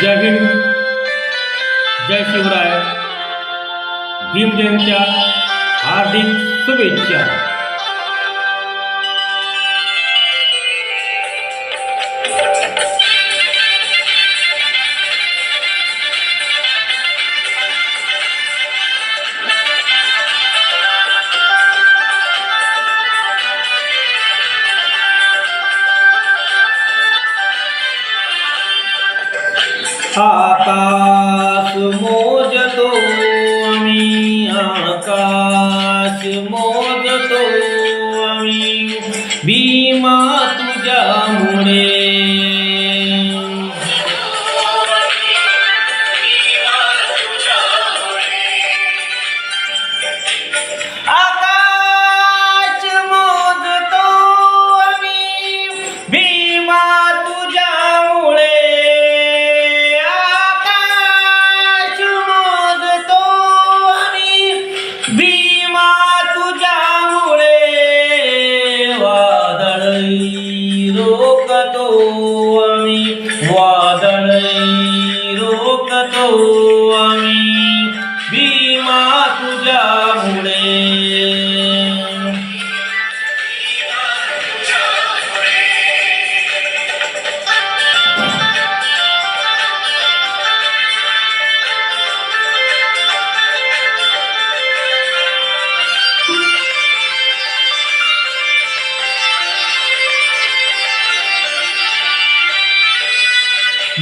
जय हिंद जय शिवराय. भीम जयंत्या हार्दिक शुभेच्छा. ah रोकतो वादनै रोकतो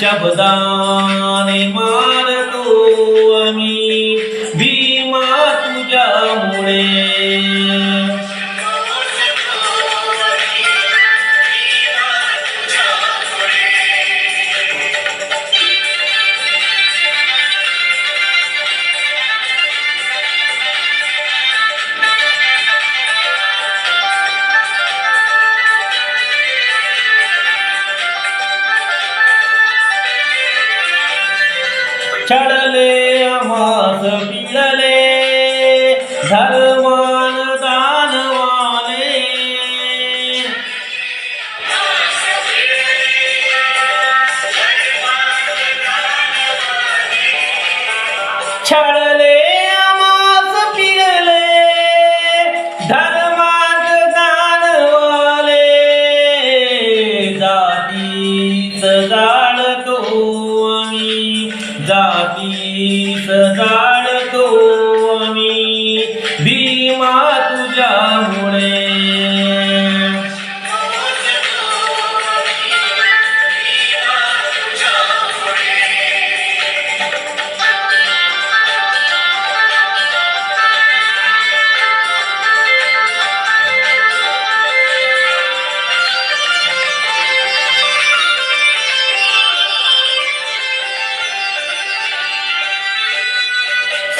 શબ્દાને માં জালে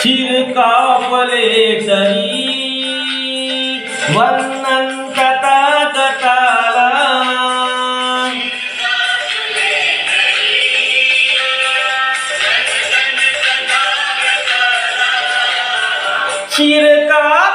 शिर कापले तरी. वन्नंतता गताला. शिरका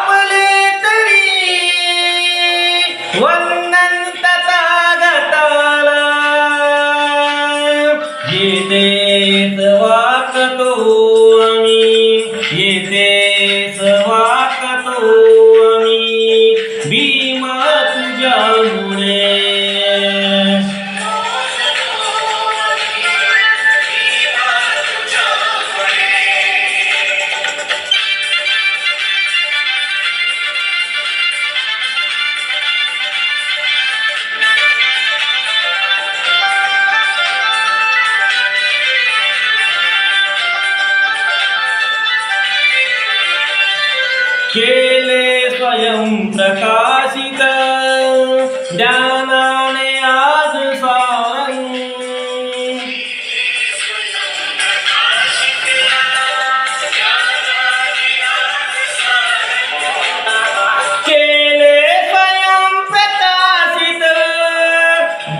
केले स्वयं प्रकाशित। ज्ञानाने आज सारंग केले स्वयं प्रकाशित।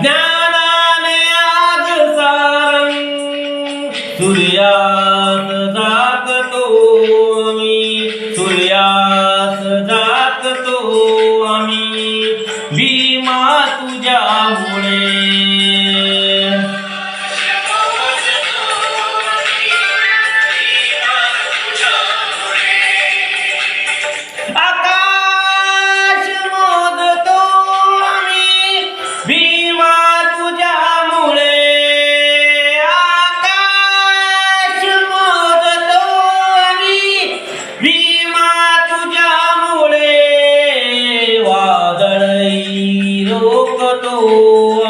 ज्ञानाने आज सारंग सूर्या Hello.